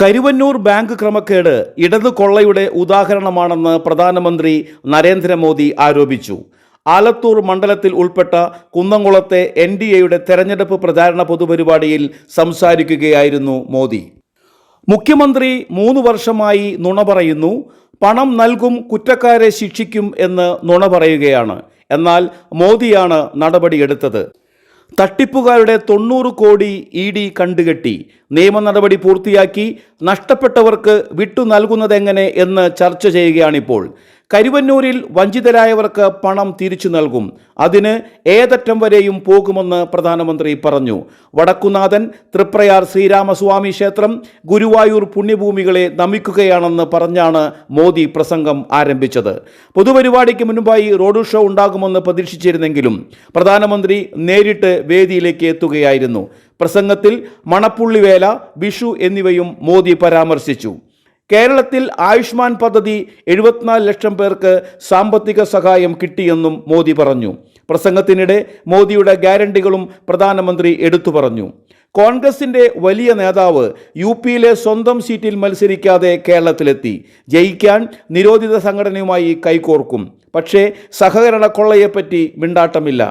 Karuvannur bank ക്രമക്കേട് ഇടതു കൊള്ളയുടെ ഉദാഹരണമാണെന്ന് പ്രധാനമന്ത്രി നരേന്ദ്രമോദി ആരോപിച്ചു. ആലത്തൂർ മണ്ഡലത്തിൽ ഉൾപ്പെട്ട കുന്നംകുളത്തെ എൻ ഡി എയുടെ തെരഞ്ഞെടുപ്പ് പ്രചാരണ പൊതുപരിപാടിയിൽ സംസാരിക്കുകയായിരുന്നു മോദി. മുഖ്യമന്ത്രി മൂന്ന് വർഷമായി നുണ പറയുന്നു പണം നൽകും കുറ്റക്കാരെ ശിക്ഷിക്കും എന്ന് നുണ പറയുകയാണ്. എന്നാൽ മോദിയാണ് നടപടിയെടുത്തത്. തട്ടിപ്പുകാരുടെ തൊണ്ണൂറ് കോടി ഇ ഡി കണ്ടുകെട്ടി. നിയമ നടപടി പൂർത്തിയാക്കി നഷ്ടപ്പെട്ടവർക്ക് വിട്ടു നൽകുന്നതെങ്ങനെ എന്ന് ചർച്ച ചെയ്യുകയാണിപ്പോൾ. കരുവന്നൂരിൽ വഞ്ചിതരായവർക്ക് പണം തിരിച്ചു നൽകും. അതിന് ഏതറ്റം വരെയും പോകുമെന്ന് പ്രധാനമന്ത്രി പറഞ്ഞു. വടക്കുനാഥൻ തൃപ്രയാർ ശ്രീരാമസ്വാമി ക്ഷേത്രം ഗുരുവായൂർ പുണ്യഭൂമികളെ നമിക്കുകയാണെന്ന് പറഞ്ഞാണ് മോദി പ്രസംഗം ആരംഭിച്ചത്. പൊതുപരിപാടിക്ക് മുൻപായി റോഡ് ഷോ ഉണ്ടാകുമെന്ന് പ്രതീക്ഷിച്ചിരുന്നെങ്കിലും പ്രധാനമന്ത്രി നേരിട്ട് വേദിയിലേക്ക് എത്തുകയായിരുന്നു. പ്രസംഗത്തിൽ മണപ്പുള്ളിവേല വിഷു എന്നിവയും മോദി പരാമർശിച്ചു. കേരളത്തിൽ ആയുഷ്മാൻ പദ്ധതി എഴുപത്തിനാല് ലക്ഷം പേർക്ക് സാമ്പത്തിക സഹായം കിട്ടിയെന്നും മോദി പറഞ്ഞു. പ്രസംഗത്തിനിടെ മോദിയുടെ ഗ്യാരണ്ടികളും പ്രധാനമന്ത്രി എടുത്തു പറഞ്ഞു. കോൺഗ്രസിന്റെ വലിയ നേതാവ് യു പിയിലെ സ്വന്തം സീറ്റിൽ മത്സരിക്കാതെ കേരളത്തിലെത്തി. ജയിക്കാൻ നിരോധിത സംഘടനയുമായി കൈകോർക്കും. പക്ഷേ സഹകരണ കൊള്ളയെപ്പറ്റി മിണ്ടാട്ടമില്ല.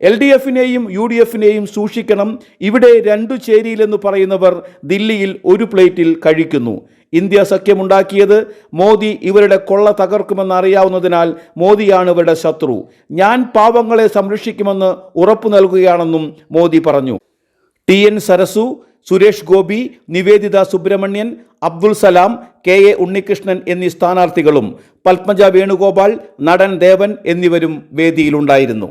എൽ ഡി എഫിനെയും യു ഡി എഫിനെയും സൂക്ഷിക്കണം. ഇവിടെ രണ്ടു ചേരിയിലെന്ന് പറയുന്നവർ ദില്ലിയിൽ ഒരു പ്ലേറ്റിൽ കഴിക്കുന്നു. ഇന്ത്യ സഖ്യമുണ്ടാക്കിയത് മോദി ഇവരുടെ കൊള്ള തകർക്കുമെന്ന് അറിയാവുന്നതിനാൽ മോദിയാണ് ഇവരുടെ ശത്രു. ഞാൻ പാവങ്ങളെ സംരക്ഷിക്കുമെന്ന് ഉറപ്പു നൽകുകയാണെന്നും മോദി പറഞ്ഞു. T N Sarasu Suresh Gopi Nivedita Subramanian Abdul Salam K A Unnikrishnan എന്നീ സ്ഥാനാർത്ഥികളും പത്മജ വേണുഗോപാൽ നടൻ ദേവൻ എന്നിവരും വേദിയിലുണ്ടായിരുന്നു.